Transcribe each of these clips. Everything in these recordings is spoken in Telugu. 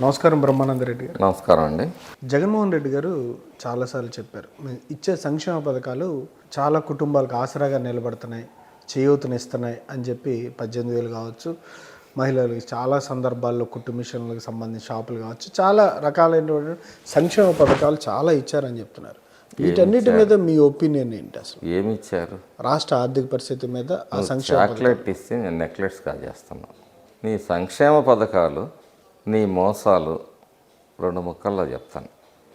నమస్కారం బ్రహ్మానంద రెడ్డి గారు. నమస్కారం అండి. జగన్మోహన్ రెడ్డి గారు చాలాసార్లు చెప్పారు "మేము ఇచ్చే సంక్షేమ పథకాలు చాలా కుటుంబాలకు ఆసరాగా నిలబడుతున్నాయి చేయూతనిస్తున్నాయి అని చెప్పి పద్దెనిమిది వేలు కావచ్చు మహిళలకు చాలా సందర్భాల్లో కుట్టు మిషన్లకు సంబంధించిన షాపులు కావచ్చు చాలా రకాలైనటువంటి సంక్షేమ పథకాలు చాలా ఇచ్చారని చెప్తున్నారు. వీటన్నిటి మీద మీ ఒపీనియన్ ఏంటి అసలు? ఏమి ఇచ్చారు? రాష్ట్ర ఆర్థిక పరిస్థితి మీద ఆ సంక్షేమ చాక్లెట్ ఇస్తే నేను నెక్లెట్స్ కాజేస్తున్నాను నీ సంక్షేమ పథకాలు నీ మోసాలు రెండు ముక్కల్లో చెప్తాను.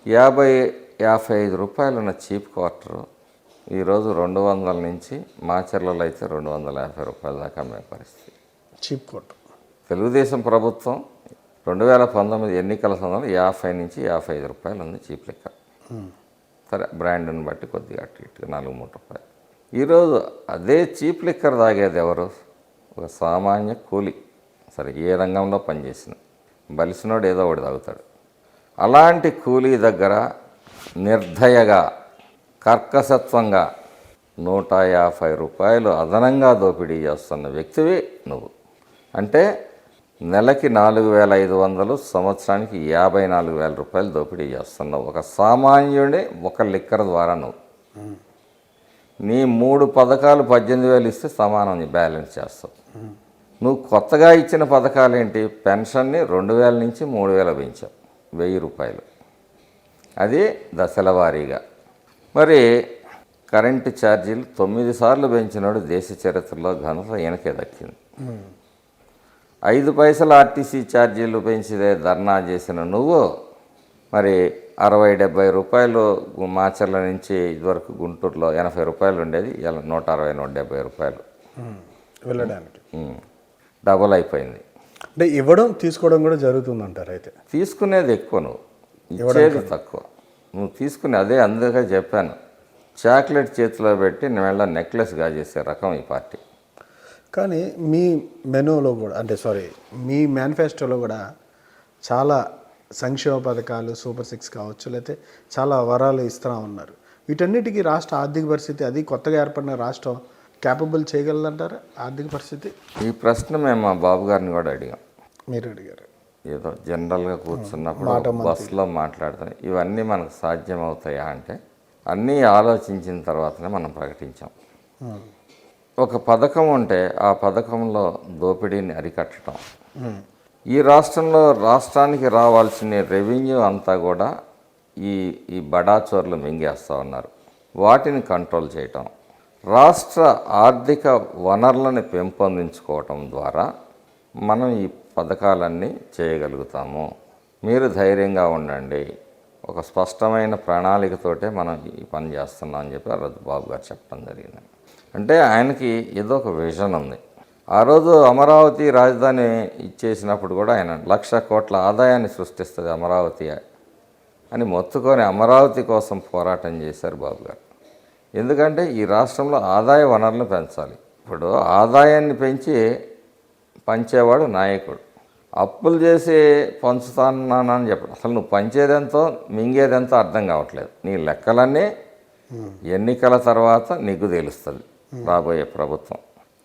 యాభై యాభై ఐదు రూపాయలు ఉన్న చీప్ క్వార్టర్ ఈరోజు రెండు వందల నుంచి మాచర్లలో అయితే రెండు వందల యాభై రూపాయల దాకా అమ్మే పరిస్థితి. చీప్ కోట్ తెలుగుదేశం ప్రభుత్వం రెండు వేల పంతొమ్మిది ఎన్నికల సమయంలో యాభై నుంచి యాభై ఐదు రూపాయలు ఉంది చీప్ లెక్క. సరే బ్రాండ్ని బట్టి కొద్దిగా అటు ఇటు నాలుగు మూడు రూపాయలు. ఈరోజు అదే చీప్ లిక్కర్ తాగేది ఎవరు? ఒక సామాన్య కూలి. సరే ఏ రంగంలో పనిచేసిన. బలిసినోడు ఏదో ఒకటి తాగుతాడు. అలాంటి కూలీ దగ్గర నిర్దయగా కర్కసత్వంగా నూట యాభై రూపాయలు అదనంగా దోపిడీ చేస్తున్న వ్యక్తివి నువ్వు. అంటే నెలకి నాలుగు వేల ఐదు వందలు సంవత్సరానికి యాభై నాలుగు వేల రూపాయలు దోపిడీ చేస్తున్నావు ఒక సామాన్యుడి ఒక లిక్కర్ ద్వారా నువ్వు. నీ మూడు పథకాలు పద్దెనిమిది వేలు ఇస్తే సమానం బ్యాలెన్స్ చేస్తావు. నువ్వు కొత్తగా ఇచ్చిన పథకాలు ఏంటి పెన్షన్ని రెండు వేల నుంచి మూడు వేల పెంచావు. వెయ్యి రూపాయలు. అది దశల వారీగా. మరి కరెంటు ఛార్జీలు తొమ్మిది సార్లు పెంచినాడు దేశ చరిత్రలో ఘనత ఈయనకే దక్కింది. ఐదు పైసలు ఆర్టీసీ ఛార్జీలు పెంచిదే ధర్నా చేసిన నువ్వు మరి అరవై డెబ్బై రూపాయలు మాచర్ల నుంచి ఇదివరకు గుంటూరులో ఎనభై రూపాయలు ఉండేది. ఇలా నూట అరవై నూట డెబ్బై రూపాయలు. వెళ్ళడానికి. డబుల్ అయిపోయింది. అంటే ఇవ్వడం తీసుకోవడం కూడా జరుగుతుందంటారు అయితే? తీసుకునేది ఎక్కువ నువ్వు. ఇచ్చేది తక్కువ. నువ్వు తీసుకునే అదే అందుకే చెప్పాను. చాక్లెట్ చేతిలో పెట్టి నేను నెక్లెస్ గాజేసే రకం ఈ పార్టీ. కానీ మీ మెనూలో కూడా అంటే సారీ మీ మేనిఫెస్టోలో కూడా చాలా సంక్షేమ పథకాలు సూపర్ సిక్స్ కావచ్చు లేకపోతే చాలా వరాలు ఇస్తూ ఉన్నారు. వీటన్నిటికీ రాష్ట్ర ఆర్థిక పరిస్థితి అది కొత్తగా ఏర్పడిన రాష్ట్రం క్యాపబుల్ చేయగలదంటారా? ఆర్థిక పరిస్థితి? ఈ ప్రశ్న మేము మా బాబు గారిని కూడా అడిగాం. మీరు అడిగారు. ఏదో జనరల్గా కూర్చున్నప్పుడు బస్సులో మాట్లాడుతాం. ఇవన్నీ మనకు సాధ్యం అవుతాయా అంటే అన్నీ ఆలోచించిన తర్వాతనే మనం ప్రకటించాం. ఒక పథకం ఉంటే ఆ పథకంలో దోపిడీని అరికట్టడం. ఈ రాష్ట్రంలో రాష్ట్రానికి రావాల్సిన రెవెన్యూ అంతా కూడా ఈ ఈ బడా చోర్లు మింగేస్తూ ఉన్నారు. వాటిని కంట్రోల్ చేయటం. రాష్ట్ర ఆర్థిక వనరులను పెంపొందించుకోవటం ద్వారా మనం ఈ పథకాలన్నీ చేయగలుగుతాము. మీరు ధైర్యంగా ఉండండి. ఒక స్పష్టమైన ప్రణాళికతోటే మనం ఈ పని చేస్తున్నాం అని చెప్పి ఆ రోజు గారు చెప్పడం జరిగింది. అంటే ఆయనకి ఏదో ఒక విజన్ ఉంది. ఆ రోజు అమరావతి రాజధాని ఇచ్చేసినప్పుడు కూడా ఆయన లక్ష కోట్ల ఆదాయాన్ని సృష్టిస్తుంది అమరావతి అని మొత్తుకొని అమరావతి కోసం పోరాటం చేశారు బాబు గారు. ఎందుకంటే ఈ రాష్ట్రంలో ఆదాయ వనరులను పెంచాలి. ఇప్పుడు ఆదాయాన్ని పెంచి పంచేవాడు నాయకుడు. అప్పులు చేసి పంచుతానని చెప్పడం. అసలు నువ్వు పంచేదెంతో మింగేదెంతో అర్థం కావట్లేదు. నీ లెక్కలన్నీ ఎన్నికల తర్వాత నీకు తెలుస్తుంది రాబోయే ప్రభుత్వం.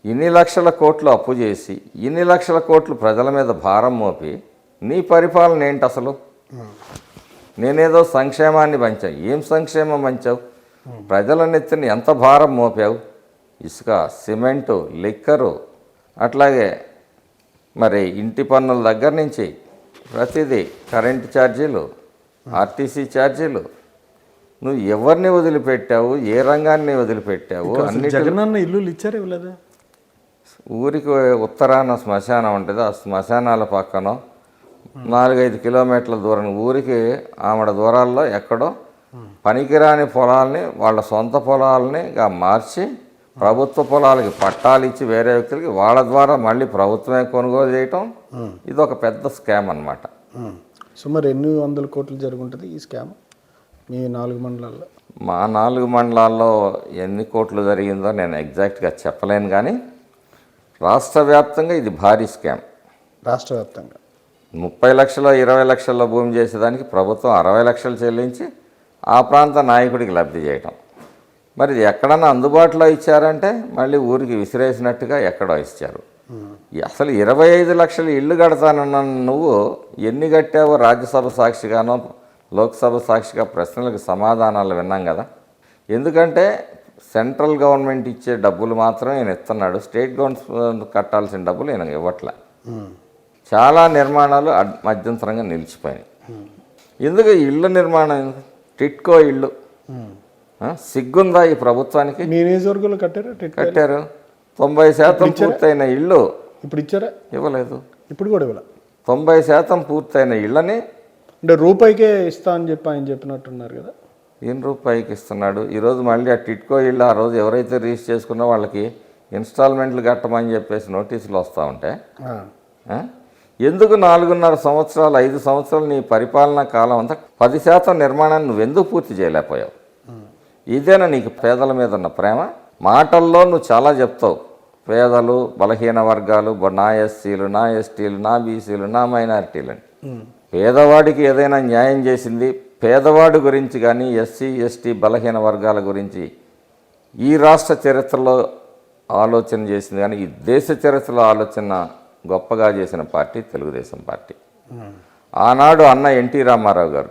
ఇన్ని లక్షల కోట్లు అప్పు చేసి ఇన్ని లక్షల కోట్లు ప్రజల మీద భారం మోపి నీ పరిపాలన ఏంటి అసలు? నేనేదో సంక్షేమాన్ని పంచావు ఏం సంక్షేమం పంచావు? ప్రజల నెత్తిని ఎంత భారం మోపావు? ఇసుక సిమెంటు లిక్కరు అట్లాగే మరి ఇంటి పన్నుల దగ్గర నుంచి ప్రతిదీ కరెంటు ఛార్జీలు ఆర్టీసీ ఛార్జీలు. నువ్వు ఎవరిని వదిలిపెట్టావు? ఏ రంగాన్ని వదిలిపెట్టావు? అన్ని జగనన్న ఇల్లులు ఇచ్చారు ఇవ్వలేదా? ఊరికి ఉత్తరాన శ్మశానం ఉంటుంది. ఆ శ్మశానాల పక్కన నాలుగైదు కిలోమీటర్ల దూరం ఊరికి ఆమెడ దూరాల్లో ఎక్కడో పనికిరాని పొలాల్ని వాళ్ళ సొంత పొలాలని గా మార్చి ప్రభుత్వ పొలాలకి పట్టాలు ఇచ్చి వేరే వ్యక్తులకి వాళ్ళ ద్వారా మళ్ళీ ప్రభుత్వమే కొనుగోలు చేయటం ఇది ఒక పెద్ద స్కామ్ అన్నమాట. ఉమ్. సుమారు ఎన్ని వందల కోట్లు జరుగుంటుంది ఈ స్కామ్? మీ నాలుగు మండలాల్లో. మా నాలుగు మండలాల్లో ఎన్ని కోట్లు జరిగిందో నేను ఎగ్జాక్ట్గా చెప్పలేను కానీ రాష్ట్ర వ్యాప్తంగా ఇది భారీ స్కామ్. రాష్ట్ర వ్యాప్తంగా. ముప్పై లక్షల ఇరవై లక్షల భూమి చేసేదానికి ప్రభుత్వం అరవై లక్షలు చెల్లించి ఆ ప్రాంత నాయకుడికి లబ్ధి చేయటం. మరి ఎక్కడన్నా అందుబాటులో ఇచ్చారంటే మళ్ళీ ఊరికి విసిరేసినట్టుగా ఎక్కడో ఇచ్చారు. అసలు ఇరవై ఐదు లక్షలు ఇల్లు కడతానన్న నువ్వు ఎన్ని కట్టావో రాజ్యసభ సాక్షిగానో లోక్సభ సాక్షిగా ప్రశ్నలకు సమాధానాలు విన్నాం కదా. ఎందుకంటే సెంట్రల్ గవర్నమెంట్ ఇచ్చే డబ్బులు మాత్రం ఈయన ఇస్తున్నాడు. స్టేట్ గవర్నమెంట్ కట్టాల్సిన డబ్బులు ఈయన ఇవ్వట్లే. చాలా నిర్మాణాలు మధ్యంతరంగా నిలిచిపోయినాయి. ఎందుకు ఇళ్ళ నిర్మాణం ఎందుకు? టిట్కో ఇళ్ళు సిగ్గుందా ఈ ప్రభుత్వానికి? మీ నియోజకవర్గంలో కట్టారా టిట్ కట్టారు. తొంభై శాతం పూర్తయిన ఇళ్ళు ఇప్పుడు ఇచ్చారా? ఇవ్వలేదు. ఇప్పుడు కూడా ఇవ్వాల? తొంభై శాతం పూర్తయిన ఇళ్ళని అంటే రూపాయికే ఇస్తా అని చెప్పి ఆయన చెప్పినట్టున్నారు కదా? ఎన్ని రూపాయికి ఇస్తున్నాడు? ఈరోజు మళ్ళీ ఆ టిట్కో ఇళ్ళు ఆ రోజు ఎవరైతే రిజిస్టర్ చేసుకున్నా వాళ్ళకి ఇన్స్టాల్మెంట్లు కట్టమని చెప్పేసి నోటీసులు వస్తూ ఉంటే ఆ. ఆ? ఎందుకు నాలుగున్నర సంవత్సరాలు ఐదు సంవత్సరాలు నీ పరిపాలనా కాలం అంతా పది శాతం నిర్మాణాన్ని నువ్వు ఎందుకు పూర్తి చేయలేకపోయావు? ఇదేనా నీకు పేదల మీద ఉన్న ప్రేమ? మాటల్లో నువ్వు చాలా చెప్తావు. పేదలు బలహీన వర్గాలు నా ఎస్సీలు నా ఎస్టీలు నా బీసీలు నా మైనారిటీలు అని. పేదవాడికి ఏదైనా న్యాయం చేసింది పేదవాడి గురించి కానీ ఎస్సీ ఎస్టీ బలహీన వర్గాల గురించి ఈ రాష్ట్ర చరిత్రలో ఆలోచన చేసింది కానీ ఈ దేశ చరిత్రలో ఆలోచన గొప్పగా చేసిన పార్టీ తెలుగుదేశం పార్టీ. ఆనాడు అన్న ఎన్టీ రామారావు గారు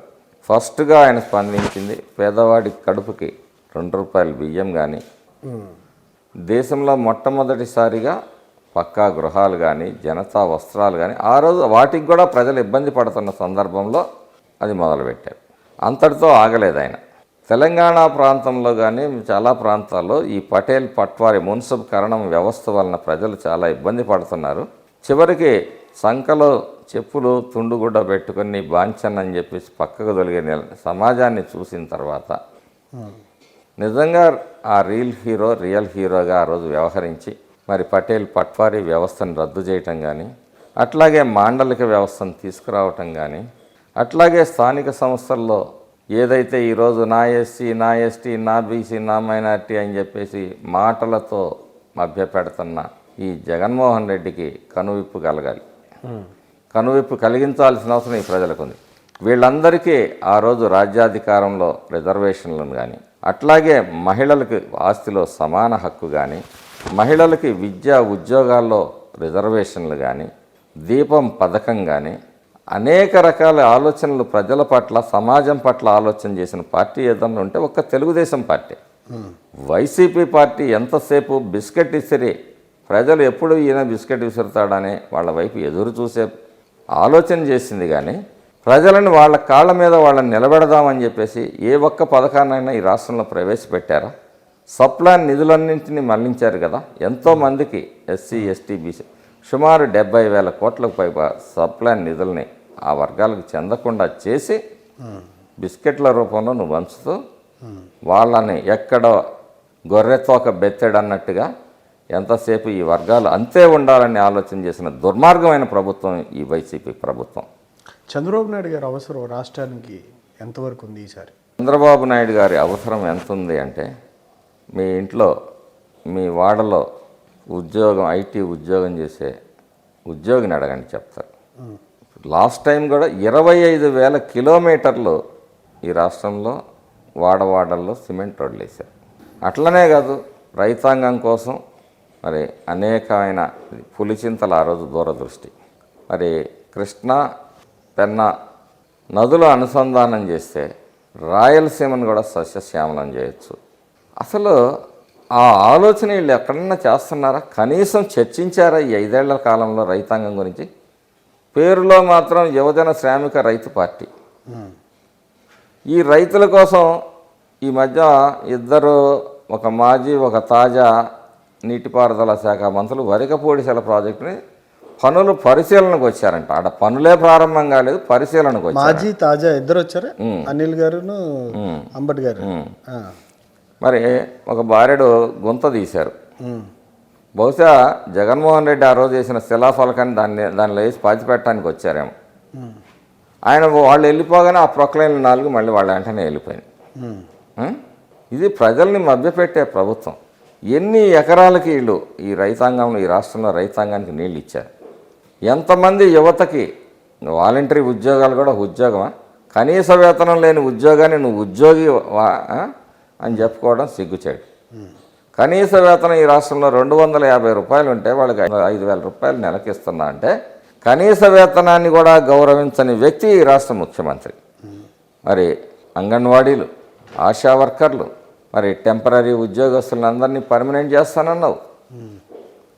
ఫస్ట్గా ఆయన స్పందించింది పేదవాడి కడుపుకి రెండు రూపాయల బియ్యం కానీ దేశంలో మొట్టమొదటిసారిగా పక్కా గృహాలు కానీ జనతా వస్త్రాలు కానీ ఆ రోజు వాటికి కూడా ప్రజలు ఇబ్బంది పడుతున్న సందర్భంలో అది మొదలుపెట్టారు. అంతటితో ఆగలేదు ఆయన. తెలంగాణ ప్రాంతంలో కానీ చాలా ప్రాంతాల్లో ఈ పటేల్ పట్వారి మున్సిపల్ కరణం వ్యవస్థ వలన ప్రజలు చాలా ఇబ్బంది పడుతున్నారు. చివరికి సంఖలో చెప్పులు తుండుగుడ్డ పెట్టుకొని బాంచన్ చెప్పేసి పక్కకు తొలిగే సమాజాన్ని చూసిన తర్వాత నిజంగా ఆ రియల్ హీరో రియల్ హీరోగా ఆ రోజు వ్యవహరించి మరి పటేల్ పట్వారీ వ్యవస్థను రద్దు చేయటం కానీ అట్లాగే మాండలిక వ్యవస్థను తీసుకురావటం కానీ అట్లాగే స్థానిక సంస్థల్లో ఏదైతే ఈరోజు నా ఎస్సీ నా ఎస్టీ నా బీసీ నా మైనార్టీ అని చెప్పేసి మాటలతో మభ్యపెడుతున్న ఈ జగన్మోహన్ రెడ్డికి కనువిప్పు కలగాలి. కనువిప్పు కలిగించాల్సిన అవసరం ఈ ప్రజలకు ఉంది వీళ్ళందరికీ ఆ రోజు రాజ్యాధికారంలో రిజర్వేషన్లను కానీ అట్లాగే మహిళలకు ఆస్తిలో సమాన హక్కు కానీ మహిళలకి విద్యా ఉద్యోగాల్లో రిజర్వేషన్లు కానీ దీపం పథకం కానీ అనేక రకాల ఆలోచనలు ప్రజల పట్ల సమాజం పట్ల ఆలోచన చేసిన పార్టీ ఏదన్నా ఉంటే ఒక్క తెలుగుదేశం పార్టీ. వైసీపీ పార్టీ ఎంతసేపు బిస్కెట్ ఇసిరి ప్రజలు ఎప్పుడు ఈయన బిస్కెట్ విసురుతాడని వాళ్ళ వైపు ఎదురు చూసే ఆలోచన చేసింది కానీ ప్రజలను వాళ్ళ కాళ్ళ మీద వాళ్ళని నిలబెడదామని చెప్పేసి ఏ ఒక్క పథకాన్నైనా ఈ రాష్ట్రంలో ప్రవేశపెట్టారా? సప్లాన్ నిధులన్నింటినీ మళ్ళించారు కదా. ఎంతోమందికి ఎస్సీ ఎస్టీ బీసీ సుమారు డెబ్బై వేల కోట్లకు పైగా సప్లాన్ నిధుల్ని ఆ వర్గాలకు చెందకుండా చేసి బిస్కెట్ల రూపంలో నువ్వు పంచుతూ వాళ్ళని ఎక్కడో గొర్రెతోక బెత్తెడన్నట్టుగా ఎంతసేపు ఈ వర్గాలు అంతే ఉండాలని ఆలోచన చేసిన దుర్మార్గమైన ప్రభుత్వం ఈ వైసీపీ ప్రభుత్వం. చంద్రబాబు నాయుడు గారి అవసరం రాష్ట్రానికి ఎంతవరకు ఉంది ఈసారి? చంద్రబాబు నాయుడు గారి అవసరం ఎంత ఉంది అంటే మీ ఇంట్లో మీ వాడలో ఉద్యోగం ఐటీ ఉద్యోగం చేసే ఉద్యోగిని అడగండి చెప్తారు. లాస్ట్ టైం కూడా ఇరవై ఐదు వేల కిలోమీటర్లు ఈ రాష్ట్రంలో వాడవాడల్లో సిమెంట్ రోడ్లు వేశారు. అట్లనే కాదు రైతాంగం కోసం మరి అనేకమైన పులిచింతల ఆ రోజు దూరదృష్టి. మరి కృష్ణ పెన్న నదుల అనుసంధానం చేస్తే రాయలసీమను కూడా సస్యశ్యామలం చేయొచ్చు. అసలు ఆ ఆలోచన వీళ్ళు ఎక్కడన్నా చేస్తున్నారా? కనీసం చర్చించారా ఈ ఐదేళ్ళ కాలంలో రైతాంగం గురించి? పేరులో మాత్రం యువజన శ్రామిక రైతు పార్టీ. ఈ రైతుల కోసం ఈ మధ్య ఇద్దరు ఒక మాజీ ఒక తాజా నీటిపారుదల శాఖ మంత్రులు వరికపూడిసెల ప్రాజెక్టుని పనులు పరిశీలనకు వచ్చారంట. ఆడ పనులే ప్రారంభం కాలేదు పరిశీలనకు వచ్చారు మాజీ తాజా ఇద్దరు వచ్చారా? అనిల్ గారును అంబటి గారు. మరి ఒక భార్యడు గుంత తీశారు. బహుశా జగన్మోహన్ రెడ్డి ఆ రోజు వేసిన శిలాఫలకాన్ని దాన్ని దానిలో వేసి పాతిపెట్టడానికి వచ్చారేమో. ఆయన వాళ్ళు వెళ్ళిపోగానే ఆ ప్రొక్లైన్లు నాలుగు మళ్ళీ వాళ్ళ వెంటనే వెళ్ళిపోయింది? ఇది ప్రజల్ని మభ్యపెట్టే ప్రభుత్వం. ఎన్ని ఎకరాలకి వీళ్ళు ఈ రైతాంగంలో ఈ రాష్ట్రంలో రైతాంగానికి నీళ్ళు ఇచ్చారు? ఎంతమంది యువతకి వాలంటరీ ఉద్యోగాలు కూడా ఉద్యోగమా? కనీస వేతనం లేని ఉద్యోగాన్ని నువ్వు ఉద్యోగి వా- అని చెప్పుకోవడం సిగ్గుచేడు కనీస వేతనం ఈ రాష్ట్రంలో రెండు వందల యాభై రూపాయలు ఉంటే వాళ్ళకి ఐదు వేల రూపాయలు నెలకిస్తున్నా అంటే కనీస వేతనాన్ని కూడా గౌరవించని వ్యక్తి ఈ రాష్ట్ర ముఖ్యమంత్రి. మరి అంగన్వాడీలు ఆశా వర్కర్లు మరి టెంపరీ ఉద్యోగస్తులందరినీ పర్మనెంట్ చేస్తానన్నావు.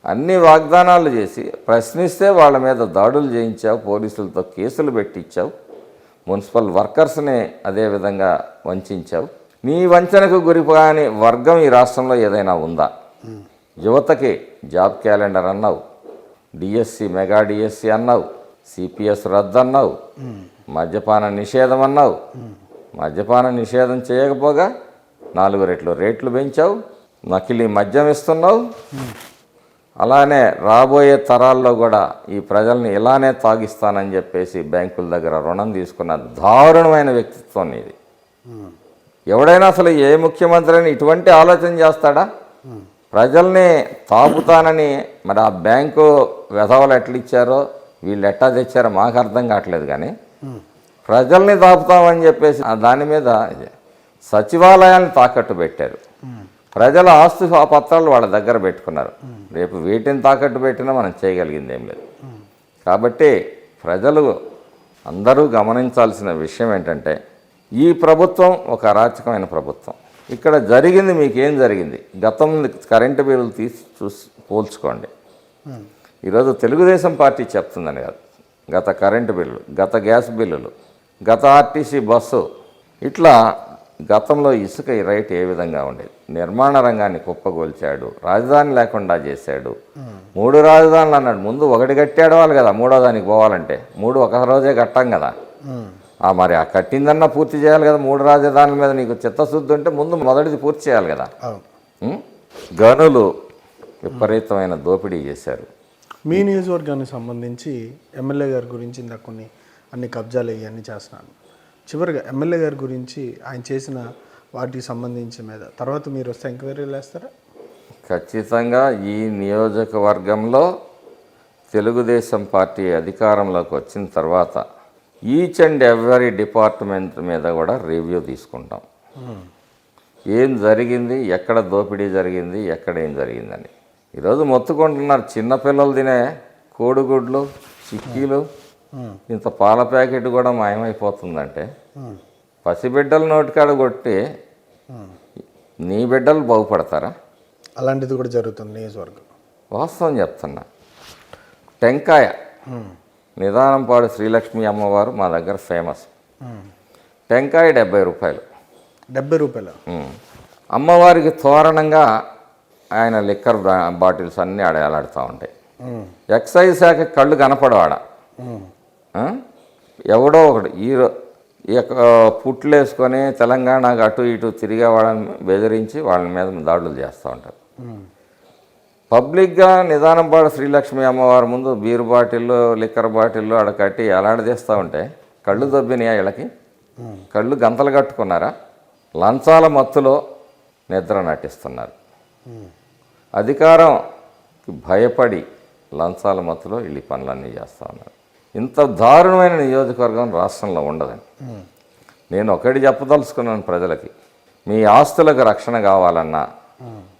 అన్ని వాగ్దానాలు చేసి ప్రశ్నిస్తే వాళ్ళ మీద దాడులు చేయించావు పోలీసులతో కేసులు పెట్టించావు మున్సిపల్ వర్కర్స్ని అదేవిధంగా వంచావు. నీ వంచనకు గురికాని వర్గం ఈ రాష్ట్రంలో ఏదైనా ఉందా? యువతకి జాబ్ క్యాలెండర్ అన్నావు డిఎస్సి మెగా డిఎస్సి అన్నావు సిపిఎస్ రద్దు అన్నావు మద్యపాన నిషేధం అన్నావు. మద్యపాన నిషేధం చేయకపోగా నాలుగు రెట్లు. రేట్లు పెంచావు నకిలీ మద్యం ఇస్తున్నావు. అలానే రాబోయే తరాల్లో కూడా ఈ ప్రజల్ని ఇలానే తాగిస్తానని చెప్పేసి బ్యాంకుల దగ్గర రుణం తీసుకున్న దారుణమైన వ్యక్తిత్వం ఇది ఎవడైనా అసలు ఏ ముఖ్యమంత్రి అని ఇటువంటి ఆలోచన చేస్తాడా? ప్రజల్ని తాపుతానని మరి ఆ బ్యాంకు వెధవలు ఎట్లా ఇచ్చారో వీళ్ళు ఎట్టా తెచ్చారో మాకు అర్థం కావట్లేదు కానీ ప్రజల్ని తాపుతామని చెప్పేసి దాని మీద సచివాలయాన్ని తాకట్టు పెట్టారు. ప్రజల ఆస్తి పత్రాలు వాళ్ళ దగ్గర పెట్టుకున్నారు. రేపు వీటిని తాకట్టు పెట్టినా మనం చేయగలిగింది ఏం లేదు. కాబట్టి ప్రజలు అందరూ గమనించాల్సిన విషయం ఏంటంటే ఈ ప్రభుత్వం ఒక అరాచకమైన ప్రభుత్వం. ఇక్కడ జరిగింది మీకేం జరిగింది? గతం కరెంటు బిల్లులు తీసి చూసి పోల్చుకోండి. ఈరోజు తెలుగుదేశం పార్టీ చెప్తుందని కాదు. గత కరెంటు బిల్లులు గత గ్యాస్ బిల్లులు గత ఆర్టీసీ బస్సు ఇట్లా గతంలో ఇసుక ఈ రైట్ ఏ విధంగా ఉండేది? నిర్మాణ రంగాన్ని కుప్పగొల్చాడు రాజధాని లేకుండా చేశాడు. మూడు రాజధానులు అన్నాడు. ముందు ఒకటి కట్టాడు వాళ్ళు కదా మూడో దానికి పోవాలంటే. మూడు ఒక రోజే కట్టాం కదా. ఆ మరి ఆ కట్టిందన్నా పూర్తి చేయాలి కదా. మూడు రాజధానుల మీద నీకు చిత్తశుద్ధి ఉంటే ముందు మొదటిది పూర్తి చేయాలి కదా? గనులు విపరీతమైన దోపిడీ చేశారు. మీ నియోజకవర్గానికి సంబంధించి ఎమ్మెల్యే గారి గురించి ఇందాక కొన్ని అన్ని కబ్జాలు ఇవన్నీ చేస్తున్నాను. చివరిగా ఎమ్మెల్యే గారి గురించి ఆయన చేసిన వాటికి సంబంధించి మీద. తర్వాత మీరు వస్తే ఎంక్వైరీలు వేస్తారా ఖచ్చితంగా ఈ నియోజకవర్గంలో తెలుగుదేశం పార్టీ అధికారంలోకి వచ్చిన తర్వాత ఈచ్ అండ్ ఎవ్రీ డిపార్ట్మెంట్ మీద కూడా రివ్యూ తీసుకుంటాం. ఏం జరిగింది ఎక్కడ దోపిడీ జరిగింది ఎక్కడ ఏం జరిగిందని. ఈరోజు మొత్తుకుంటున్నారు చిన్నపిల్లలు తినే కోడిగుడ్లు చిక్కీలు ఇంత పాల ప్యాకెట్ కూడా మాయమైపోతుందంటే పసిబిడ్డల నోటికాడ కొట్టి నీ బిడ్డలు బాగుపడతారా? అలాంటిది కూడా జరుగుతుంది నియోజకవర్గం వాస్తవం చెప్తున్నా. టెంకాయ. నిదానంపాడు శ్రీలక్ష్మి అమ్మవారు మా దగ్గర ఫేమస్. టెంకాయ డెబ్బై రూపాయలు. డెబ్బై రూపాయలు. అమ్మవారికి తోరణంగా ఆయన లిక్కర్ బాటిల్స్ అన్నీ ఆడ ఉంటాయి. ఎక్సైజ్ శాఖ కళ్ళు కనపడవాడ? ఎవడో ఒకడు. ఈరో ఈ యొక్క పుట్లు వేసుకొని తెలంగాణకు అటు ఇటు తిరిగే వాళ్ళని బెదిరించి వాళ్ళ మీద దాడులు చేస్తూ ఉంటారు. పబ్లిక్గా నిదానంపాడు శ్రీలక్ష్మి అమ్మవారి ముందు బీరు బాటిల్లో లిక్కర్ బాటిల్లో ఆడ కట్టి ఎలాడదీస్తూ ఉంటే కళ్ళు దొబ్బినాయా వీళ్ళకి? కళ్ళు గంతలు కట్టుకున్నారా? లంచాల మత్తులో నిద్ర నటిస్తున్నారు. అధికారం భయపడి లంచాల మత్తులో వీళ్ళు పనులన్నీ చేస్తూ ఉన్నారు. ఇంత దారుణమైన నియోజకవర్గం రాష్ట్రంలో ఉండదని. నేను ఒకటి చెప్పదలుచుకున్నాను ప్రజలకి. మీ ఆస్తులకు రక్షణ కావాలన్నా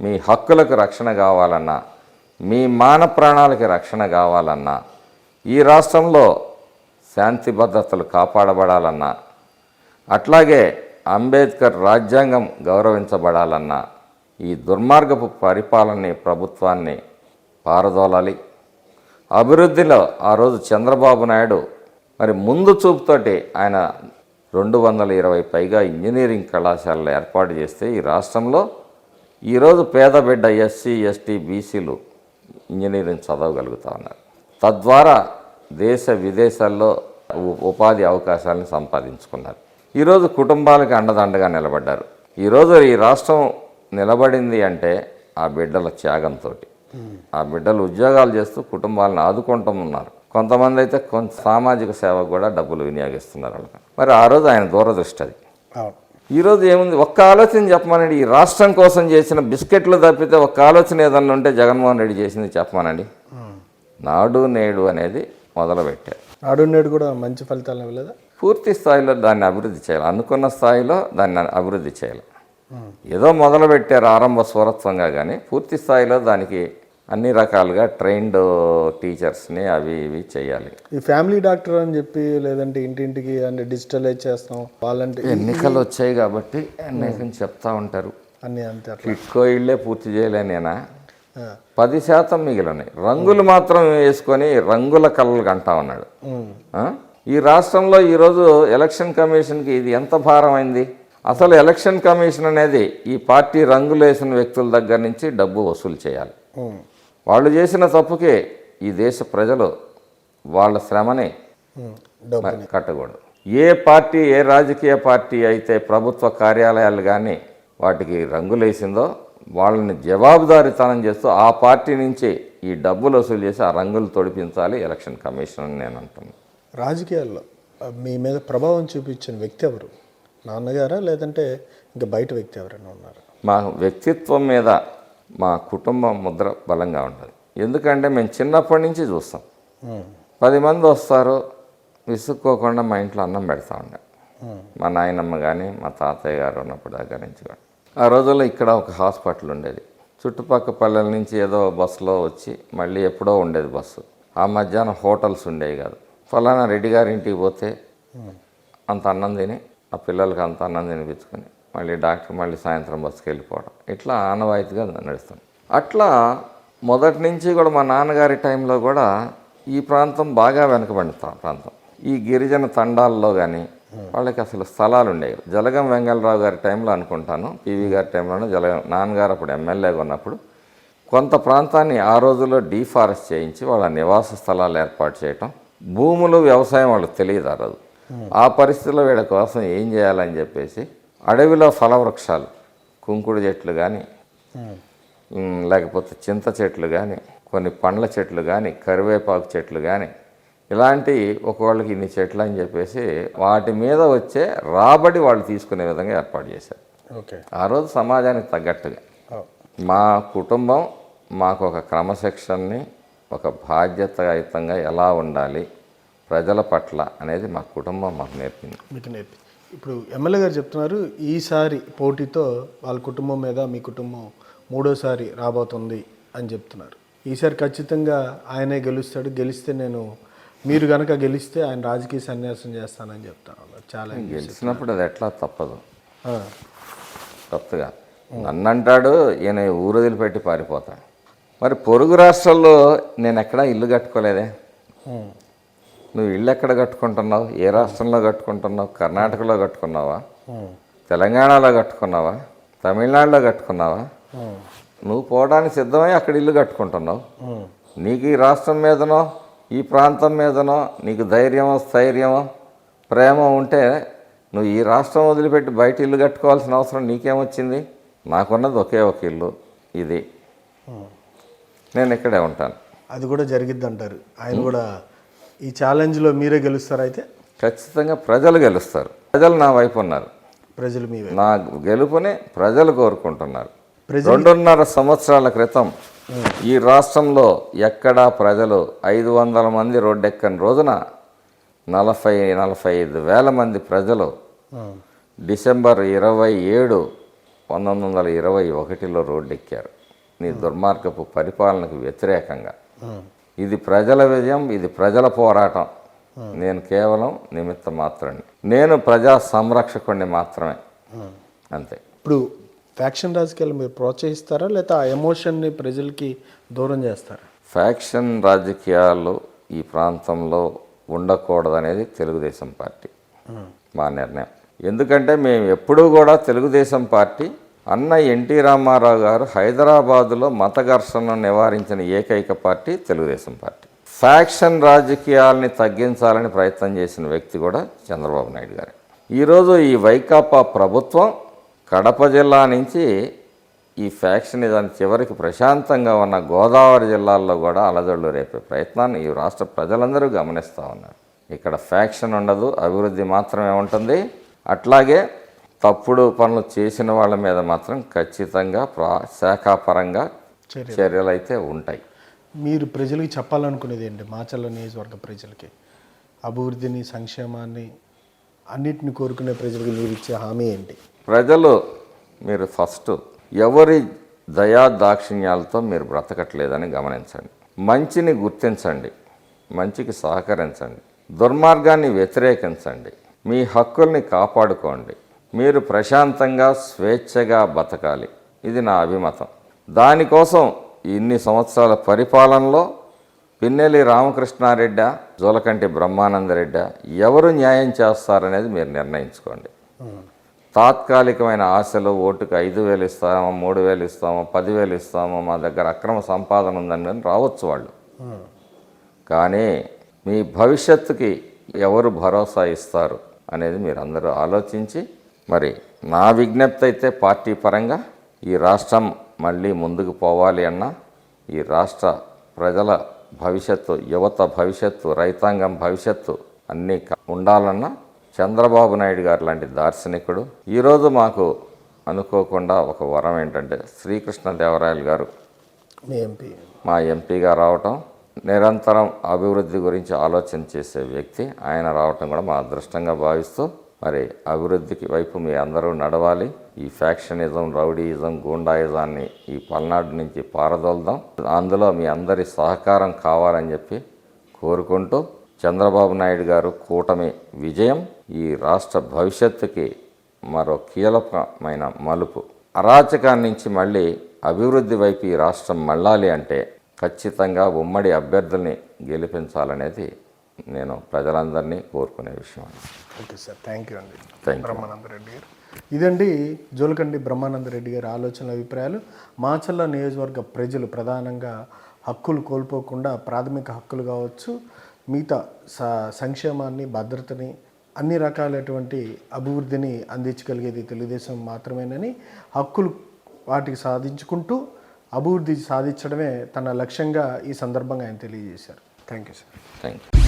మీ హక్కులకు రక్షణ కావాలన్నా మీ మాన ప్రాణాలకి రక్షణ కావాలన్నా ఈ రాష్ట్రంలో శాంతి భద్రతలు కాపాడబడాలన్నా అట్లాగే అంబేద్కర్ రాజ్యాంగం గౌరవించబడాలన్నా ఈ దుర్మార్గపు పరిపాలనని ప్రభుత్వాన్ని పారదోలాలి. అభివృద్ధిలో ఆ రోజు చంద్రబాబు నాయుడు మరి ముందు చూపుతోటి ఆయన రెండు వందల ఇరవై పైగా ఇంజనీరింగ్ కళాశాలలు ఏర్పాటు చేస్తే ఈ రాష్ట్రంలో ఈరోజు పేద బిడ్డ ఎస్సీ ఎస్టీ బీసీలు ఇంజనీరింగ్ చదవగలుగుతా ఉన్నారు. తద్వారా దేశ విదేశాల్లో ఉపాధి అవకాశాలను సంపాదించుకున్నారు. ఈరోజు కుటుంబాలకు అండదండగా నిలబడ్డారు. ఈరోజు ఈ రాష్ట్రం నిలబడింది అంటే ఆ బిడ్డల త్యాగంతో ఆ బిడ్డలు ఉద్యోగాలు చేస్తూ కుటుంబాలను ఆదుకుంటూ ఉన్నారు కొంతమంది అయితే కొంత సామాజిక సేవకు కూడా డబ్బులు వినియోగిస్తున్నారు వాళ్ళకి. మరి ఆ రోజు ఆయన దూరదృష్టి అది ఈరోజు ఏముంది? ఒక్క ఆలోచన చెప్పమానండి. ఈ రాష్ట్రం కోసం చేసిన బిస్కెట్లు తప్పితే ఒక్క ఆలోచన ఏదన్నా ఉంటే జగన్మోహన్ రెడ్డి చేసింది చెప్పమానండి. నాడు నేడు అనేది మొదలుపెట్టారు. నాడు నేడు కూడా మంచి ఫలితాలు ఇవ్వలేదా? పూర్తి స్థాయిలో దాన్ని అభివృద్ధి చేయాలి. అనుకున్న స్థాయిలో దాన్ని అభివృద్ధి చేయాలి. ఏదో మొదలు పెట్టారు ఆరంభ స్వరత్వంగా కానీ పూర్తి స్థాయిలో దానికి అన్ని రకాలుగా ట్రైన్డ్ టీచర్స్ని అవి ఇవి చేయాలి. ఈ ఫ్యామిలీ డాక్టర్ అని చెప్పి లేదంటే ఇంటింటికి అంటే డిజిటలైజ్ చేస్తాం. వాళ్ళంటే ఎన్నికలు వచ్చాయి కాబట్టి అనేకం చెప్తా ఉంటారు. అన్ని అంతే టిట్కో ఇళ్ళే పూర్తి చేయలేనేనా. పది శాతం మిగిలినాయి రంగులు మాత్రం వేసుకొని రంగుల కళ్ళలు కంటా ఉన్నాడు? ఈ రాష్ట్రంలో ఈరోజు ఎలక్షన్ కమిషన్కి ఇది ఎంత భారమైంది? అసలు ఎలక్షన్ కమిషన్ అనేది ఈ పార్టీ రంగులు వేసిన వ్యక్తుల దగ్గర నుంచి డబ్బు వసూలు చేయాలి. వాళ్ళు చేసిన తప్పుకే ఈ దేశ ప్రజలు వాళ్ళ శ్రమని కట్టకూడదు. ఏ పార్టీ ఏ రాజకీయ పార్టీ అయితే ప్రభుత్వ కార్యాలయాలు కానీ వాటికి రంగులేసిందో వాళ్ళని జవాబుదారీతనం చేస్తూ ఆ పార్టీ నుంచి ఈ డబ్బులు వసూలు చేసి ఆ రంగులు తొడిపించాలి ఎలక్షన్ కమిషన్ అని నేను అంటున్నాను రాజకీయాల్లో మీ మీద ప్రభావం చూపించిన వ్యక్తి ఎవరు? నాన్నగారా లేదంటే ఇంకా బయట వ్యక్తి ఎవరైనా ఉన్నారా? మా వ్యక్తిత్వం మీద మా కుటుంబం ముద్ర బలంగా ఉంటుంది. ఎందుకంటే మేము చిన్నప్పటి నుంచి చూస్తాం. పది మంది వస్తారు విసుక్కోకుండా మా ఇంట్లో అన్నం పెడతా ఉండే. మా నాయనమ్మ కానీ మా తాతయ్య గారు ఉన్నప్పుడు దగ్గర నుంచి కూడా. ఆ రోజుల్లో ఇక్కడ ఒక హాస్పిటల్ ఉండేది. చుట్టుపక్క పల్లెల నుంచి ఏదో బస్సులో వచ్చి మళ్ళీ ఎప్పుడో ఉండేది బస్సు. ఆ మధ్యాహ్నం హోటల్స్ ఉండేవి కాదు. ఫలానా రెడ్డి గారి ఇంటికి పోతే అంత అన్నం తిని ఆ పిల్లలకి అంత అన్నం తినిపించుకుని మళ్ళీ డాక్టర్ మళ్ళీ సాయంత్రం బస్సుకి వెళ్ళిపోవడం. ఇట్లా ఆనవాయితీగా నడుస్తుంది అట్లా మొదటి నుంచి కూడా మా నాన్నగారి టైంలో కూడా ఈ ప్రాంతం బాగా వెనకబడిన ప్రాంతం. ఈ గిరిజన తండాల్లో కానీ వాళ్ళకి అసలు స్థలాలు ఉండేవి. జలగం వెంగళరావు గారి టైంలో అనుకుంటాను. పివి గారి టైంలోనే జలగం నాన్నగారు అప్పుడు ఎమ్మెల్యేగా ఉన్నప్పుడు కొంత ప్రాంతాన్ని ఆ రోజుల్లో డీఫారెస్ట్ చేయించి వాళ్ళ నివాస స్థలాలు ఏర్పాటు చేయటం. భూములు వ్యవసాయం వాళ్ళకి తెలియదు ఆ రోజు. ఆ పరిస్థితుల్లో వీళ్ళ కోసం ఏం చేయాలని చెప్పేసి అడవిలో ఫలవృక్షాలు కుంకుడు చెట్లు కానీ లేకపోతే చింత చెట్లు కానీ కొన్ని పండ్ల చెట్లు కానీ కరివేపాకు చెట్లు కానీ ఇలాంటి ఒకళ్ళకి ఇన్ని చెట్లు అని చెప్పేసి వాటి మీద వచ్చే రాబడి వాళ్ళు తీసుకునే విధంగా ఏర్పాటు చేశారు. ఓకే. ఆ రోజు సమాజానికి తగ్గట్టుగా. మా కుటుంబం మాకు ఒక క్రమశిక్షణని ఒక బాధ్యతాయుతంగా ఎలా ఉండాలి ప్రజల పట్ల అనేది మా కుటుంబం మాకు నేర్పింది. మీకు నేర్పి ఇప్పుడు ఎమ్మెల్యే గారు చెప్తున్నారు ఈసారి పోటీతో వాళ్ళ కుటుంబం మీద మీ కుటుంబం మూడోసారి రాబోతుంది అని చెప్తున్నారు. ఈసారి ఖచ్చితంగా ఆయనే గెలుస్తాడు. గెలిస్తే నేను మీరు కనుక గెలిస్తే ఆయన రాజకీయ సన్యాసం చేస్తానని చెప్తాను. చాలా గెలిచినప్పుడు అది ఎట్లా తప్పదు. తప్పుగా. నన్ను అంటాడు ఈయన ఊరు వదిలిపెట్టి పారిపోతాడు. మరి పొరుగు రాష్ట్రాల్లో నేను ఎక్కడా ఇల్లు కట్టుకోలేదే? నువ్వు ఇల్లు ఎక్కడ కట్టుకుంటున్నావు? ఏ రాష్ట్రంలో కట్టుకుంటున్నావు? కర్ణాటకలో కట్టుకున్నావా? తెలంగాణలో కట్టుకున్నావా? తమిళనాడులో కట్టుకున్నావా? నువ్వు పోవడానికి సిద్ధమై అక్కడ ఇల్లు కట్టుకుంటున్నావు? నీకు ఈ రాష్ట్రం మీదనో ఈ ప్రాంతం మీదనో నీకు ధైర్యమో స్థైర్యమో ప్రేమ ఉంటే నువ్వు ఈ రాష్ట్రం వదిలిపెట్టి బయట ఇల్లు కట్టుకోవాల్సిన అవసరం నీకేమొచ్చింది? నాకున్నది ఒకే ఒక ఇల్లు ఇది. నేను ఇక్కడే ఉంటాను. అది కూడా జరిగిద్ది అంటారు ఆయన కూడా ఈ ఛాలెంజ్లో మీరే గెలుస్తారు అయితే? ఖచ్చితంగా ప్రజలు గెలుస్తారు. ప్రజలు నా వైపు ఉన్నారు. ప్రజలు మీ. నా గెలుపుని ప్రజలు కోరుకుంటున్నారు. రెండున్నర సంవత్సరాల క్రితం ఈ రాష్ట్రంలో ఎక్కడా ప్రజలు ఐదు వందల మంది రోడ్డెక్కని రోజున నలభై నలభై ఐదు వేల మంది ప్రజలు. డిసెంబర్ ఇరవై ఏడు పంతొమ్మిది వందల ఇరవై ఒకటిలో రోడ్డెక్కారు. నీ దుర్మార్గపు పరిపాలనకు వ్యతిరేకంగా. ఇది ప్రజల విజయం ఇది ప్రజల పోరాటం. నేను కేవలం నిమిత్త మాత్రమే. నేను ప్రజా సంరక్షకుడిని మాత్రమే. అంతే. ఇప్పుడు ఫ్యాక్షన్ రాజకీయాలు మీరు ప్రోత్సహిస్తారా లేకపోతే ఆ ఎమోషన్ని ప్రజలకి దూరం చేస్తారా? ఫ్యాక్షన్ రాజకీయాలు ఈ ప్రాంతంలో ఉండకూడదనేది తెలుగుదేశం పార్టీ మా నిర్ణయం. ఎందుకంటే మేము ఎప్పుడూ కూడా తెలుగుదేశం పార్టీ అన్న ఎన్టీ రామారావు గారు హైదరాబాదులో మత ఘర్షణను నివారించిన ఏకైక పార్టీ తెలుగుదేశం పార్టీ. ఫ్యాక్షన్ రాజకీయాల్ని తగ్గించాలని ప్రయత్నం చేసిన వ్యక్తి కూడా చంద్రబాబు నాయుడు గారు. ఈరోజు ఈ వైకాపా ప్రభుత్వం కడప జిల్లా నుంచి ఈ ఫ్యాక్షన్ దాని చివరికి ప్రశాంతంగా ఉన్న గోదావరి జిల్లాల్లో కూడా అలజడులు రేపే ప్రయత్నాన్ని ఈ రాష్ట్ర ప్రజలందరూ గమనిస్తూ ఉన్నారు. ఇక్కడ ఫ్యాక్షన్ ఉండదు అభివృద్ధి మాత్రమే ఉంటుంది. అట్లాగే తప్పుడు పనులు చేసిన వాళ్ళ మీద మాత్రం ఖచ్చితంగా ప్రా శాఖాపరంగా చర్యలు. అయితే ఉంటాయి. మీరు ప్రజలకి చెప్పాలనుకునేది ఏంటి? మాచల్ల నియోజకవర్గ ప్రజలకి అభివృద్ధిని సంక్షేమాన్ని అన్నిటిని కోరుకునే ప్రజలకి మీరు ఇచ్చే హామీ ఏంటి? ప్రజలు మీరు ఫస్ట్ ఎవరి దయా దాక్షిణ్యాలతో మీరు బ్రతకట్లేదని గమనించండి. మంచిని గుర్తించండి మంచికి సహకరించండి దుర్మార్గాన్ని వ్యతిరేకించండి మీ హక్కుల్ని కాపాడుకోండి. మీరు ప్రశాంతంగా స్వేచ్ఛగా బతకాలి. ఇది నా అభిమతం. దానికోసం ఇన్ని సంవత్సరాల పరిపాలనలో పిన్నెలి రామకృష్ణారెడ్డ జోలకంటి బ్రహ్మానందరెడ్డ ఎవరు న్యాయం చేస్తారనేది మీరు నిర్ణయించుకోండి. తాత్కాలికమైన ఆశలు ఓటుకు ఐదు వేలు ఇస్తామో మూడు వేలు ఇస్తామో పదివేలు ఇస్తామో మా దగ్గర అక్రమ సంపాదన ఉందని రావచ్చు వాళ్ళు. కానీ మీ భవిష్యత్తుకి ఎవరు భరోసా ఇస్తారు అనేది మీరు అందరూ ఆలోచించి మరి నా విజ్ఞప్తి అయితే పార్టీ పరంగా ఈ రాష్ట్రం మళ్ళీ ముందుకు పోవాలి అన్నా ఈ రాష్ట్ర ప్రజల భవిష్యత్తు యువత భవిష్యత్తు రైతాంగం భవిష్యత్తు అన్నీ ఉండాలన్నా చంద్రబాబు నాయుడు గారు లాంటి దార్శనికుడు. ఈరోజు మాకు అనుకోకుండా ఒక వరం ఏంటంటే శ్రీకృష్ణదేవరాయలు గారు మా ఎంపీగా రావటం నిరంతరం అభివృద్ధి గురించి ఆలోచన చేసే వ్యక్తి. ఆయన రావటం కూడా మా అదృష్టంగా భావిస్తూ మరి అభివృద్ధికి వైపు మీ అందరూ నడవాలి. ఈ ఫ్యాక్షనిజం రౌడీయిజం గూండాయిజాన్ని ఈ పల్నాడు నుంచి పారదోల్దాం. అందులో మీ అందరి సహకారం కావాలని చెప్పి కోరుకుంటూ చంద్రబాబు నాయుడు గారు కూటమి విజయం ఈ రాష్ట్ర భవిష్యత్తుకి మరో కీలకమైన మలుపు. అరాచకాన్ని నుంచి మళ్ళీ అభివృద్ధి వైపు ఈ రాష్ట్రం మళ్ళాలి అంటే ఖచ్చితంగా ఉమ్మడి అభ్యర్థుల్ని గెలిపించాలనేది నేను ప్రజలందరినీ కోరుకునే విషయం ఓకే సార్ థ్యాంక్ యూ అండి. Thank you Brahmanandareddy garu. ఇదండి జోలకండి బ్రహ్మానందరెడ్డి గారి ఆలోచనల అభిప్రాయాలు. మాచల్ల నియోజకవర్గ ప్రజలు ప్రధానంగా హక్కులు కోల్పోకుండా ప్రాథమిక హక్కులు కావచ్చు మిగతా స సంక్షేమాన్ని భద్రతని అన్ని రకాలైనటువంటి అభివృద్ధిని అందించగలిగేది తెలుగుదేశం మాత్రమేనని హక్కులు వాటికి సాధించుకుంటూ అభివృద్ధి సాధించడమే తన లక్ష్యంగా ఈ సందర్భంగా ఆయన తెలియజేశారు. Thank you sir thank you